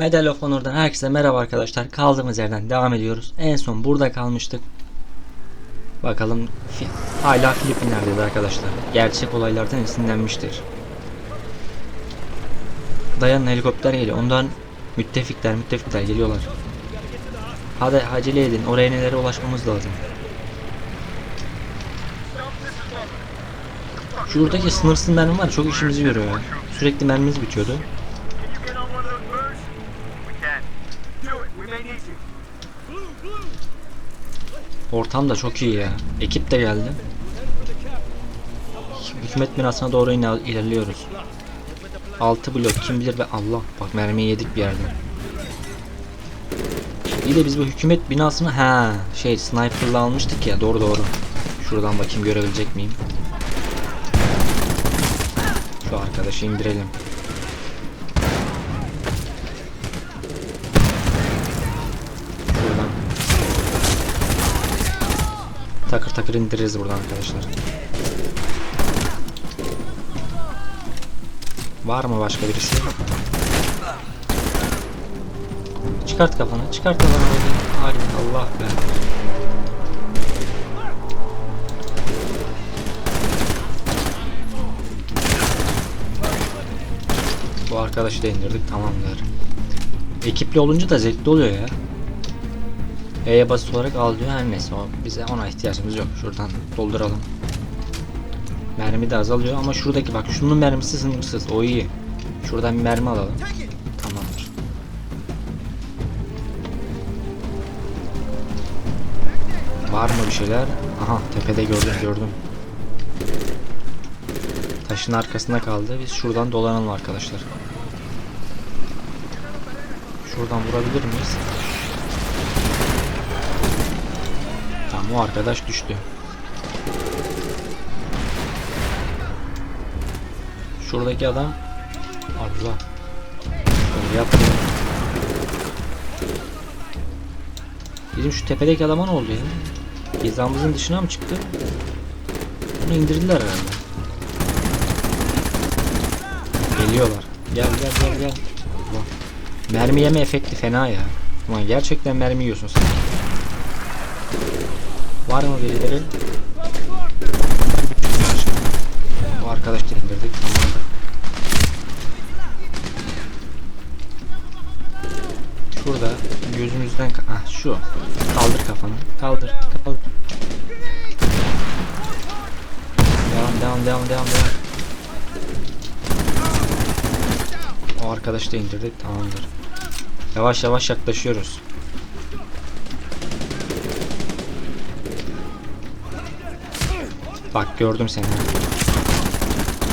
Medal of Honor'dan herkese merhaba arkadaşlar. Kaldığımız yerden devam ediyoruz. En son burada kalmıştık. Bakalım hala Filipinler'deyiz arkadaşlar. Gerçek olaylardan esinlenmiştir. Dayanın helikopter geliyor. Ondan müttefikler müttefikler geliyorlar. Hadi acele edin. Oraya nelere ulaşmamız lazım. Şuradaki sınırsız mermi var. Çok işimizi görüyor. Sürekli mermimiz bitiyordu. Ortam da çok iyi ya. Ekip de geldi. Hükümet binasına doğru ilerliyoruz. 6 blok kim bilir ve Allah bak mermiyi yedik bir yerde. İyi de biz bu hükümet binasını ha şey sniper'la almıştık ya doğru doğru. Şuradan bakayım görebilecek miyim? Şu arkadaşı indirelim. Şuradan takır takır indiririz buradan arkadaşlar. Var mı başka birisi? Çıkart kafanı, çıkart kafanı. Hayır Allah be. Bu arkadaşı da indirdik tamamdır. Ekipli olunca da zevkli oluyor ya. E'ye basılı olarak al diyor her neyse o bize ona ihtiyacımız yok. Şuradan dolduralım. Mermi de azalıyor ama şuradaki bak şunun mermisi sınırsız o iyi. Şuradan bir mermi alalım. Tamamdır. Var mı bir şeyler? Aha tepede gördüm gördüm. Taşın arkasında kaldı. Biz şuradan dolanalım arkadaşlar. Şuradan vurabilir miyiz? O arkadaş düştü. Şuradaki adam Allah Şöyle. Bizim şu tepedeki adama ne oldu ya? Hizamızın dışına mı çıktı? Bunu indirdiler herhalde. Geliyorlar. Gel gel gel gel. Mermi yeme efekti fena ya. Ulan gerçekten mermi yiyorsun sen. Var mı birileri? Bu arkadaş da indirdik tamamdır. Şurada gözümüzden ah şu. Kaldır kafanı. Kaldır kaldır. Devam devam devam devam devam. O arkadaşı da indirdik tamamdır. Yavaş yavaş yaklaşıyoruz bak gördüm seni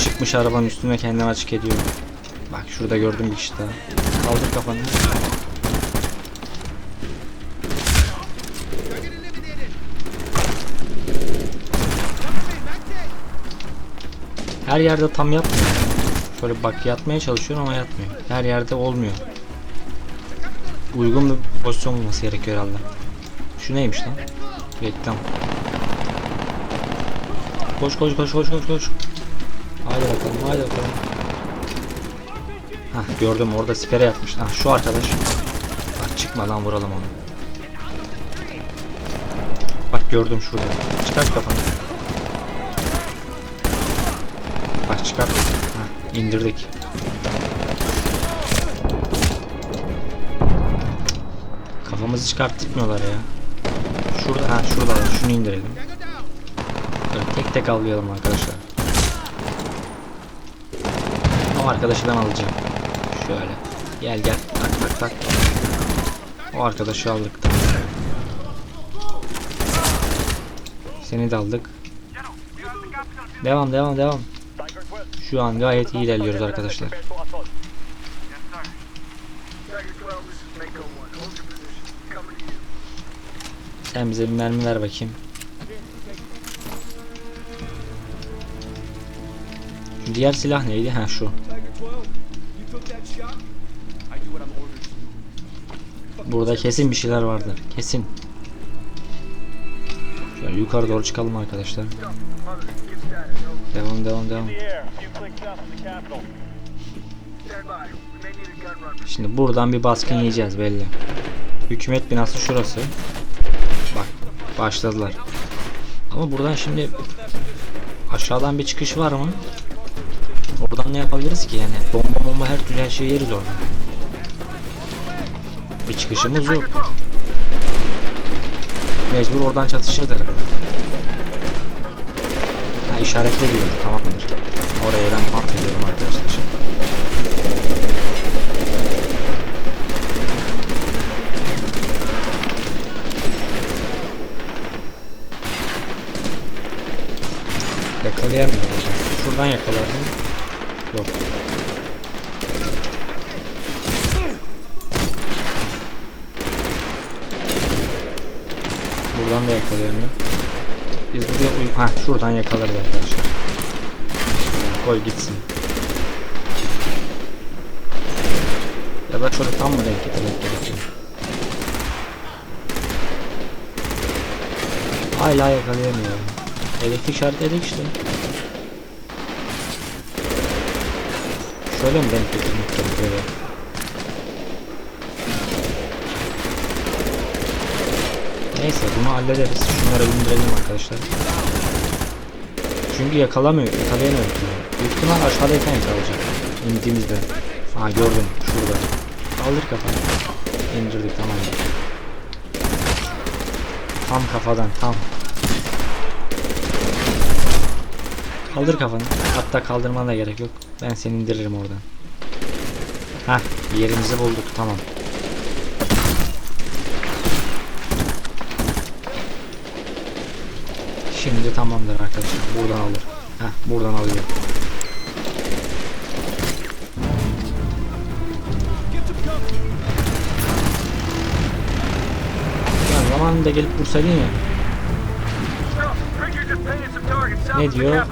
çıkmış arabanın üstüne kendini açık ediyor bak şurada gördüm bir kişi daha kaldır kafanı Her yerde tam yapmıyor. Şöyle bak yatmaya çalışıyorum ama yatmıyor. Her yerde olmuyor. Uygun bir pozisyon bulması gerekiyor herhalde. Şu neymiş lan? Reklam. Koş koş koş koş koş koş. Haydi bakalım haydi bakalım. Hah gördüm orada sipere yatmış. Hah şu arkadaş. Bak çıkma lan vuralım onu. Bak gördüm şurada. Çıkart kafanı. Bak çıkart. Ha, indirdik. Kafamızı çıkartmıyorlar ya. Şurada ha şurada. Şunu indirelim. Tek tek avlayalım arkadaşlar. O arkadaşı alacağım. Şöyle. Gel gel. Tak tak tak. O arkadaşı aldık. Seni de aldık. Devam devam devam. Şu an gayet iyi ilerliyoruz arkadaşlar. Yes, sir. Tiger 12, this is Mako 1. Hold your position. Cover to you. Sen bize bir mermi ver bakayım. Diğer silah neydi? Ha şu. Burada kesin bir şeyler vardı. Kesin. Şöyle yukarı doğru çıkalım arkadaşlar. Devam devam devam. Şimdi buradan bir baskın yiyeceğiz belli. Hükümet binası şurası. Bak başladılar. Ama buradan şimdi aşağıdan bir çıkış var mı? Ne yapabiliriz ki yani? Bomba bomba her türlü her şeyi yeriz orada. Bir çıkışımız yok. Mecbur oradan çatışırız herhalde. Ha işaretle diyor. Tamamdır. Oraya ben mark ediyorum arkadaşlar. Yakalayamıyorum. Şuradan yakalardım. Yok. Buradan da yakalayamıyorum. Biz buraya uy... Ha şuradan yakalarız arkadaşlar. Koy gitsin. Ya da tam mı denk getirmek gerekiyor? Hala yakalayamıyorum. Elektrik işaretledik işte. Şöyle mi denk getirmek gerekiyor? Neyse bunu hallederiz. Şunları indirelim arkadaşlar. Çünkü yakalamıyor, yakalayamıyor. Büyük ihtimal aşağıdayken yakalayacak. İndiğimizde. Ha gördüm şurada. Kaldır kafanı. İndirdik tamam. Tam kafadan tam. Kaldır kafanı. Hatta kaldırmana da gerek yok. Ben seni indiririm oradan. Hah yerimizi bulduk tamam. Şimdi tamamdır arkadaşlar. Buradan alır. Heh buradan alıyor. Ya zamanında gelip vursaydın ya. Ne diyor?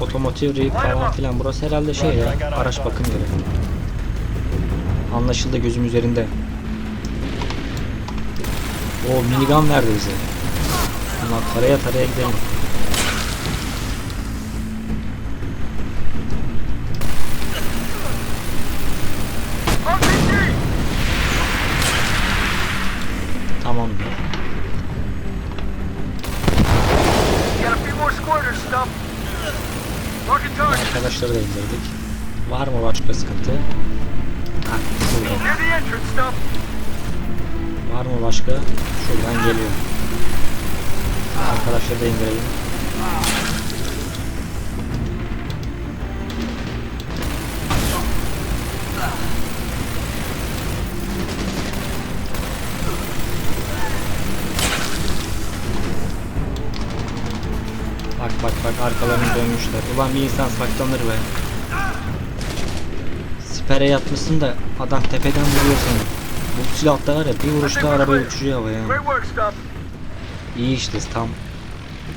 Otomotiv rig falan filan. Burası herhalde şey ya. Araç bakım yeri. Anlaşıldı gözüm üzerinde. O minigun verdi bize. Bunlar taraya taraya gidelim. Bak arkalarını dönmüşler. Ulan bir insan saklanır be. Sipere yatmışsın da adam tepeden vuruyor seni. Bu silahta var ya bir vuruşta arabayı uçuruyor havaya. İyi işte tam.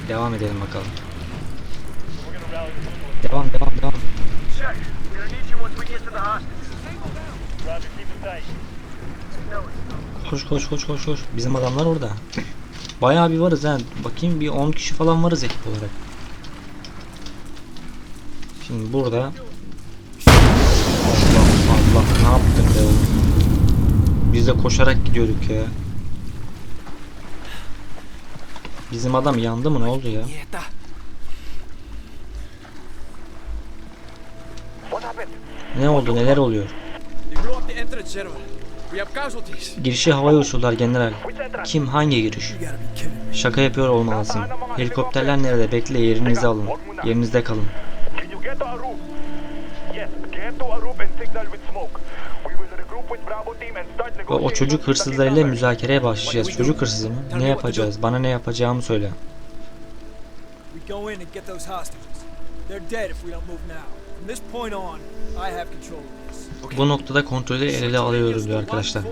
Devam edelim bakalım. Devam devam devam. Koş koş koş koş koş. Bizim adamlar orada. Bayağı bir varız ha. Bakayım bir 10 kişi falan varız ekip olarak. Şimdi burada Allah Allah ne be oğlum? Biz de koşarak gidiyorduk ya. Bizim adam yandı mı ne oldu ya? Ne oldu neler oluyor? Girişi havaya uçurdular general. Kim hangi giriş? Şaka yapıyor olmalısın. Helikopterler nerede? Bekle yerinizi alın. Yerinizde kalın. Get to our roof? Yes, get to our roof and signal with smoke. We will regroup with Bravo team and start Ve o negotiating çocuk hırsızlarıyla müzakereye başlayacağız. Çocuk hırsızı mı? Ne yapacağız? Bana ne yapacağımı söyle. We go in and get those hostages. They're dead if we don't move now. From this point on, I have control of this. Bu noktada kontrolü el ele alıyoruz diyor arkadaşlar.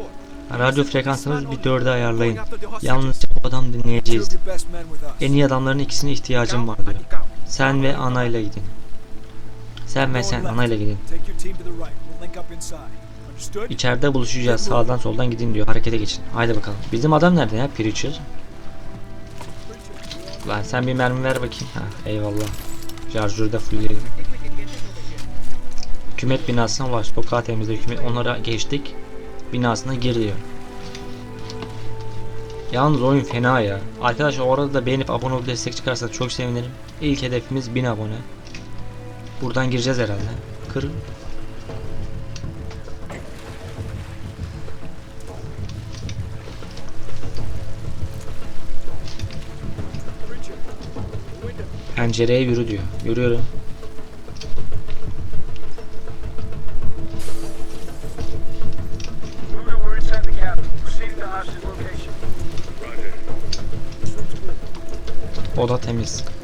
Radyo frekansınızı bir dörde ayarlayın. Yalnızca bu adam dinleyeceğiz. En iyi adamların ikisine ihtiyacım var diyor. Sen ve anayla gidin. Sen ve sen anayla gidin. İçeride buluşacağız. Sağdan soldan gidin diyor. Harekete geçin. Haydi bakalım. Bizim adam nerede ya? Preacher. Lan sen bir mermi ver bakayım. Ha, eyvallah. Şarjörü de fullleyelim. Hükümet binasına var. Sokağa temizle hükümet. Onlara geçtik. Binasına gir diyor. Yalnız oyun fena ya. Arkadaşlar orada da beğenip abone olup destek çıkarsa çok sevinirim. İlk hedefimiz 1000 abone. Buradan gireceğiz herhalde. Kır. Preacher, window. Pencereye yürü diyor. Yürüyorum. Moving, we're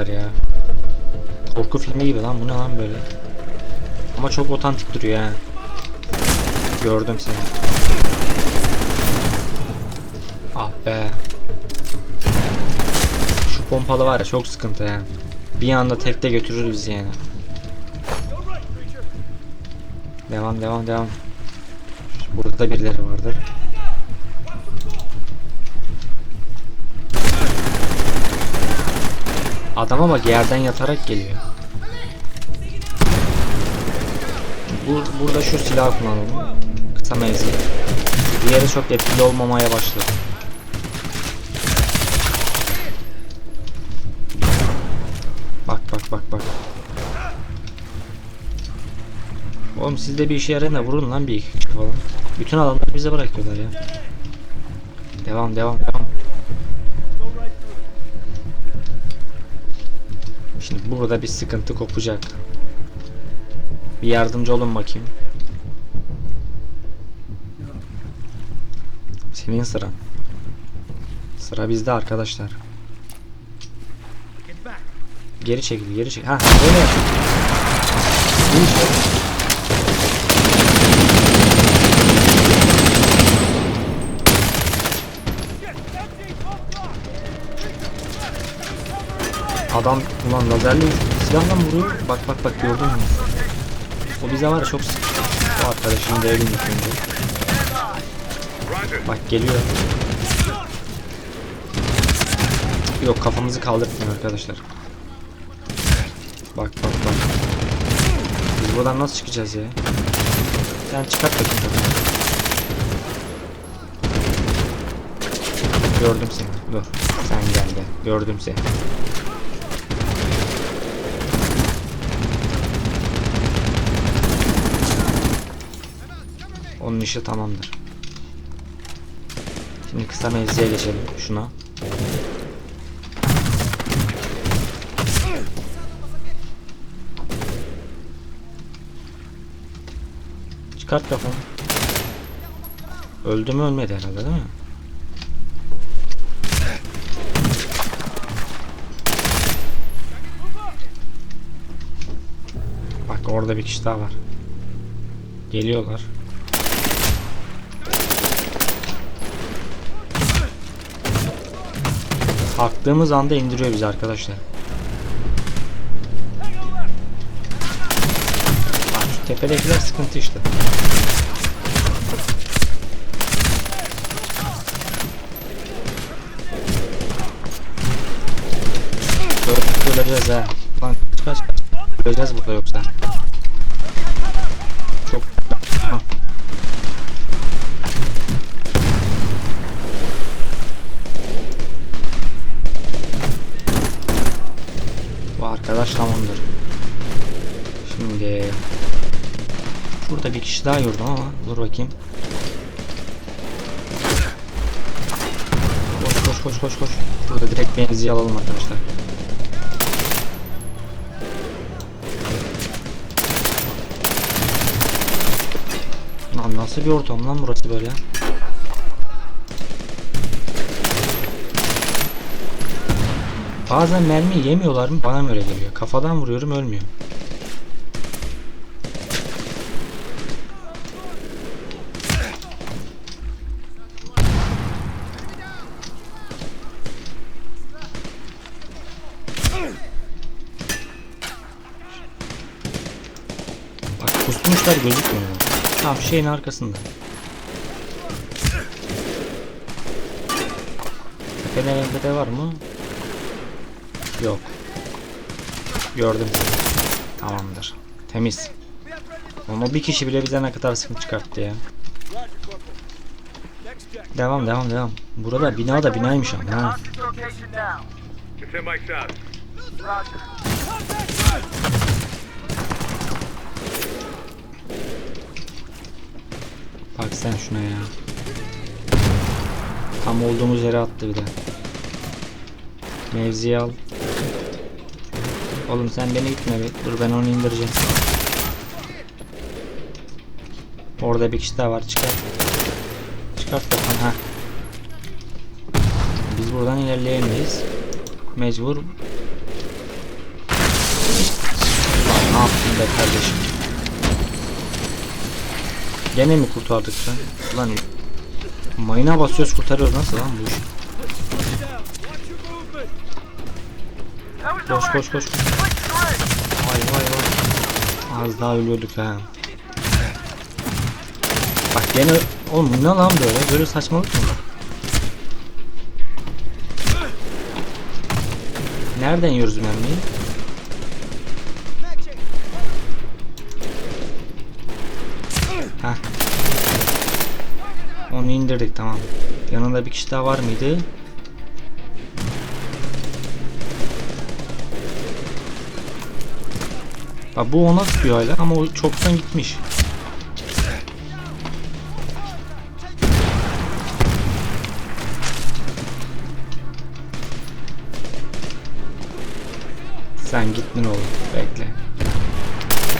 yer ya. Korku filmi gibi lan bu ne lan böyle. Ama çok otantik duruyor ha. Gördüm seni. Ah be. Şu pompalı var ya çok sıkıntı ya. Bir anda tekte götürür bizi yani. Devam devam devam. Burada da birileri vardır. Adama bak yerden yatarak geliyor. Bu, burada şu silah kullanalım. Kısa menzil. Diğeri çok etkili olmamaya başladı. Bak bak bak bak. Oğlum siz de bir işe yarayın da vurun lan bir iki falan. Bütün adamları bize bırakıyorlar ya. Devam devam devam. Burada bir sıkıntı kopacak. Bir yardımcı olun bakayım. Senin sıran. Sıra bizde arkadaşlar. Geri çekil, geri çekil. Ha, böyle yap. Bu işte. Shit, empty, fucked up. Adam ulan lazerli silahla mı vuruyor? Bak bak bak gördün mü? O bize var çok sıkıntı. O arkadaşın devrim yıkındı. Bak geliyor. Yok kafamızı kaldırtmıyor arkadaşlar. Bak bak bak. Biz buradan nasıl çıkacağız ya? Sen çıkart bakayım. Gördüm seni. Dur. Sen gel gel. Gördüm seni. Onun işi tamamdır. Şimdi kısa mevziye geçelim şuna. Çıkart kafanı. Öldü mü ölmedi herhalde değil mi? Bak orada bir kişi daha var. Geliyorlar. Kalktığımız anda indiriyor bizi arkadaşlar. Şu tepedekiler sıkıntı işte. Öleceğiz ha. Lan kaç kaç. Öleceğiz burada yoksa. Daha gördüm ama dur bakayım. Koş koş koş koş koş. Burada direkt benziyi alalım arkadaşlar. Lan nasıl bir ortam lan burası böyle? Bazen mermi yemiyorlar mı? Bana mı öyle geliyor? Kafadan vuruyorum ölmüyor. Bak kusmuşlar gözükmüyor. Tam şeyin arkasında. Gene RMP'de var mı? Yok. Gördüm. Tamamdır. Temiz. Ama bir kişi bile bize ne kadar sıkıntı çıkarttı ya. Devam devam devam. Burada bina da binaymış ama ha. Bak sen şuna ya. Tam olduğumuz yere attı bir de. Mevziyi al. Oğlum sen beni gitme bir. Dur ben onu indireceğim. Orada bir kişi daha var. Çıkart. Çıkart kafan ha. Biz buradan ilerleyemeyiz. Mecbur. Lan ne yaptın be kardeşim? Gene mi kurtardık sen? Ulan mayına basıyoruz kurtarıyoruz nasıl lan bu iş? Koş koş koş. Vay vay vay. Az daha ölüyorduk ha. Bak gene oğlum ne lan böyle? Böyle saçmalık mı? Nereden yiyoruz mermiyi? İndirdik tamam. Yanında bir kişi daha var mıydı? Bak bu ona sıkıyor hala ama o çoktan gitmiş. Sen gittin oğlum. Bekle.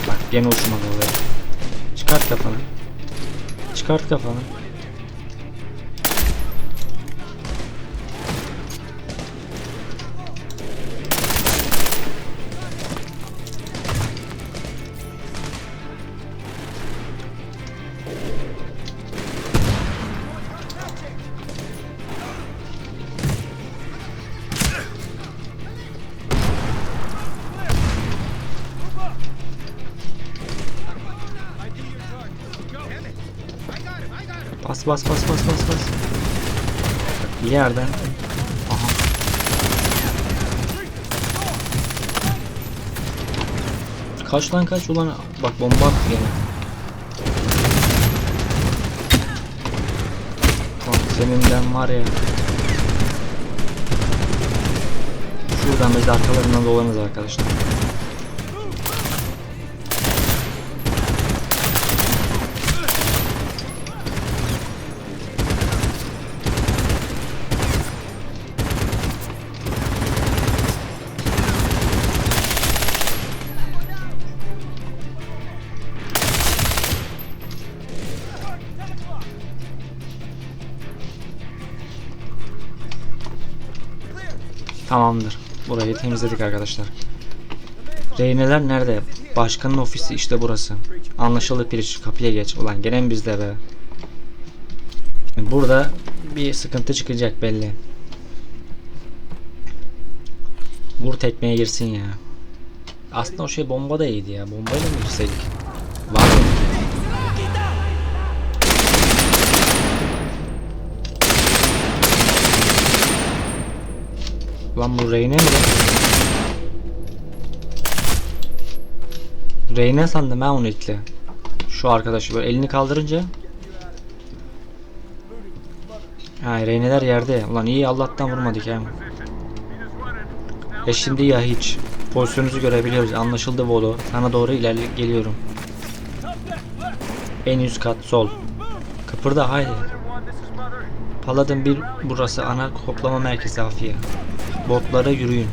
Bak gene uçmadı oraya. Çıkart kafanı. Çıkart kafanı. Bas bas bas bas bas bas. Bir yerden. Aha. Kaç lan kaç ulan bak bomba attı gene. Bak seninle var ya. Şuradan biz arkalarından dolanırız arkadaşlar. Tamamdır. Burayı temizledik arkadaşlar. Reyneler nerede? Başkanın ofisi işte burası. Anlaşıldı Piriç. Kapıya geç. Ulan gene mi bizde be? Burada bir sıkıntı çıkacak belli. Vur tekmeye girsin ya. Aslında o şey bomba da iyiydi ya. Bombayla mı girseydik? Var mı? Lan bu Reyne mi lan? Reyne sandım ha onu itle. Şu arkadaşı böyle elini kaldırınca. Ha Reyneler yerde. Ulan iyi Allah'tan vurmadık ya. E şimdi ya hiç. Pozisyonunuzu görebiliyoruz. Anlaşıldı Volo. Sana doğru ilerle geliyorum. En üst kat sol. Kıpırda haydi. Paladin bir burası ana koplama merkezi Afiye. Botlara yürüyün.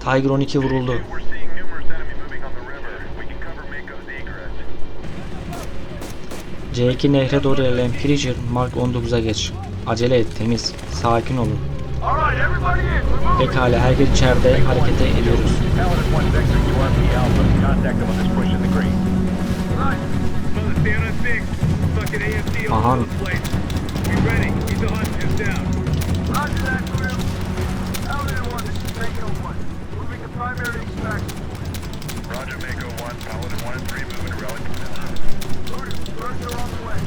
Tiger 12 vuruldu. We're seeing numerous enemy moving on the river. We can cover Mako's egress. C2 nehre doğru ilerleyen Pillager Mark 19'a geç. Acele et temiz. Sakin olun. Pekala herkes içeride harekete ediyoruz. Paladin 1 Vector, you are the Alpha. Contact them on this push in the green. Fellas, stand on six. Fucking AFC all Aha. hunt down. Roger that, crew. Alvin 1, this is Mako 1. Moving to primary extraction point. Roger, Mako 1. Paladin 1 and 3 moving to rally Center. Birds are on the way.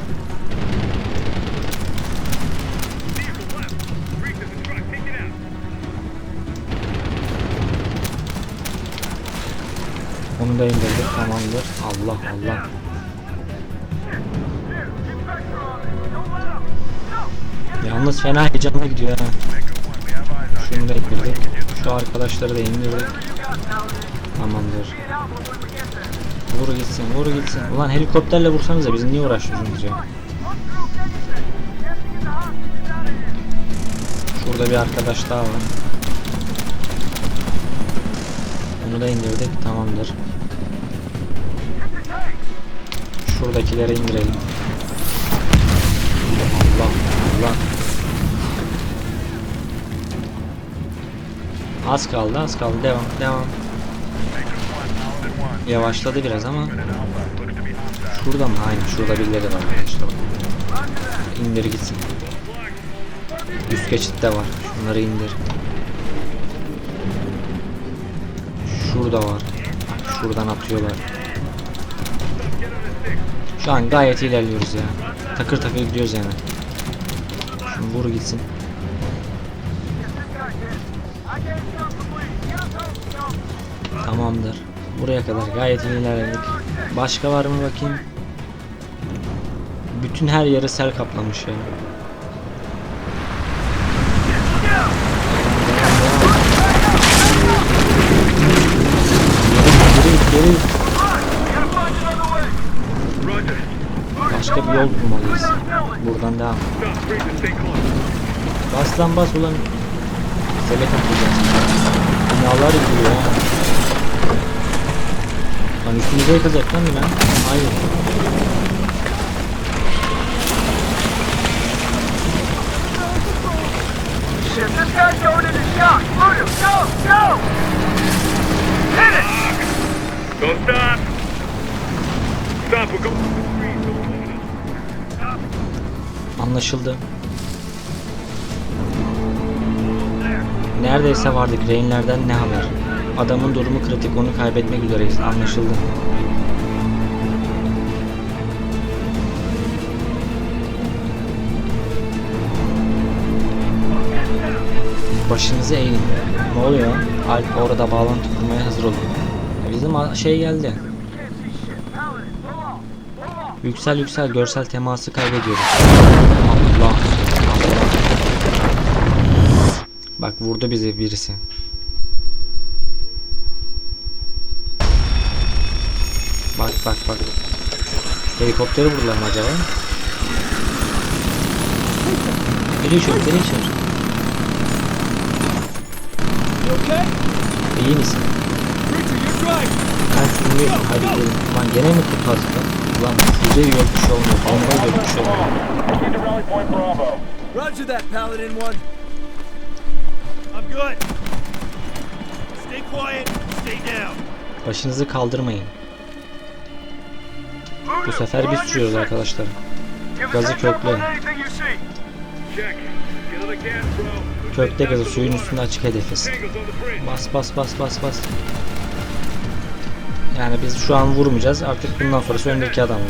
Onu da indirdik tamamdır. Allah Allah. Yalnız fena heyecanla gidiyor ha. Şunu da indirdik. Şu arkadaşları da indirdik. Tamamdır. Vur gitsin, vur gitsin. Ulan helikopterle vursanıza biz niye uğraşıyorsunuz ya? Şurada bir arkadaş daha var. Bunu da indirdik. Tamamdır. Şuradakileri indirelim. Az kaldı, az kaldı. Devam, devam. Yavaşladı biraz ama şurada mı? Aynen şurada birileri var arkadaşlar. İndir gitsin. Üst geçitte var. Şunları indir. Şurada var. Şuradan atıyorlar. Şu an gayet ilerliyoruz ya. Takır takır gidiyoruz yani. Şunu vur gitsin. Tamamdır. Buraya kadar gayet iyi ilerledik. Başka var mı bakayım? Bütün her yeri sel kaplamış ya. Başka bir yol bulmalıyız. Buradan devam. Bas lan bas ulan. Sele kaplayacağız. Binalar yıkılıyor ha. Lan üstümüze yıkacak lan bina. Hayır. Shit, this guy's going into shock. Shoot him. Go, go. Hit it. Don't stop. Stop. We're going. İt. Anlaşıldı. Neredeyse vardık. Rehinlerden ne haber? Adamın durumu kritik. Onu kaybetmek üzereyiz. Anlaşıldı. Başınızı eğin. Ne oluyor? Alp orada bağlantı kurmaya hazır olun. Bizim şey geldi. Yüksel yüksel görsel teması kaybediyoruz. Allah. Allah. Bak vurdu bizi birisi. Bak bak bak. Helikopteri vurdular mı acaba? Finisher, finisher. You okay? İyi misin? Ben sürüyorum. Hadi gidelim. Lan gene mi kurtardık lan? Ulan size yok bir şey olmuyor. Bomba yok bir şey olmuyor. Roger that, Paladin 1. I'm good. Stay quiet. Stay down. Başınızı kaldırmayın. Bu sefer biz sürüyoruz arkadaşlar. Gazı kökle. Kökte gazı suyun üstünde açık hedefiz. Bas bas bas bas bas. Yani biz şu an vurmayacağız. Artık bundan sonrası öndeki adam.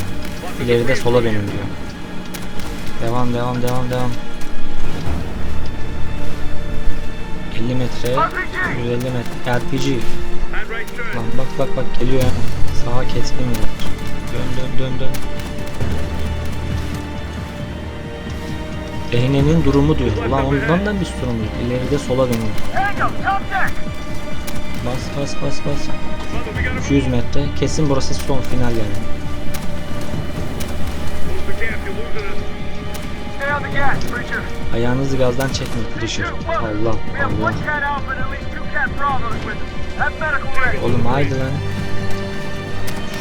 İleride sola dönün diyor. Devam devam devam devam. 50 metre, 150 metre. RPG. Lan bak bak bak geliyor yani. Sağa keskin? Dön dön dön. Ehnenin durumu diyor. Ulan ondan da bir sorumluyuz. İleride sola deck. Bas bas bas bas. Mother, we gotta 200 metre. Kesin burası son final yani. Preacher. Ayağınızı gazdan çekmeyin Willis. Allah Allah. Oğlum haydi lan.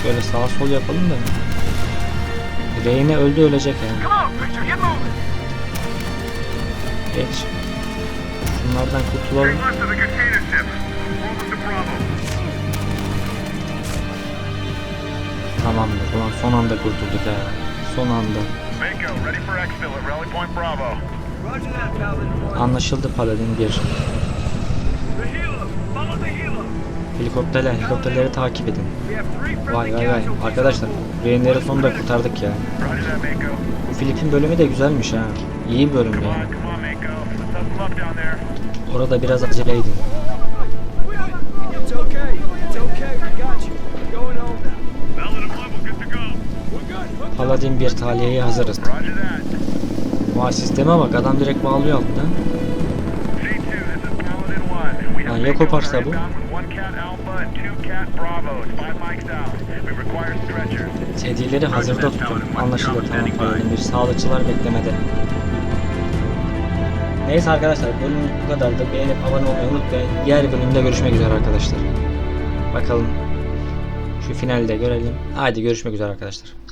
Şöyle sağa sol yapalım da. Reyne öldü ölecek yani. Geç. Şunlardan kurtulalım. Tamamdır. Ulan son anda kurtulduk ha. Son anda. Mako, ready for exfil at Rally Point Bravo. Roger that, Paladin 1. Anlaşıldı Paladin 1. Helikopterler, helikopterleri takip edin. Vay vay vay. Arkadaşlar, Reyner'i sonunda kurtardık ya. Bu Filip'in bölümü de güzelmiş ha. İyi bölüm yani. Orada biraz aceleydi. Paladin bir taliyeyi hazırız. Vay sisteme bak adam direkt bağlıyor altına. We require stretchers. Sedyeleri hazırda tutun. Anlaşıldı tamam Paladin bir. Sağlıkçılar beklemede. Neyse arkadaşlar bölümümüz bu kadardı. Beğenip abone olmayı unutmayın. Diğer bölümde görüşmek üzere arkadaşlar. Bakalım şu finalde görelim. Haydi görüşmek üzere arkadaşlar.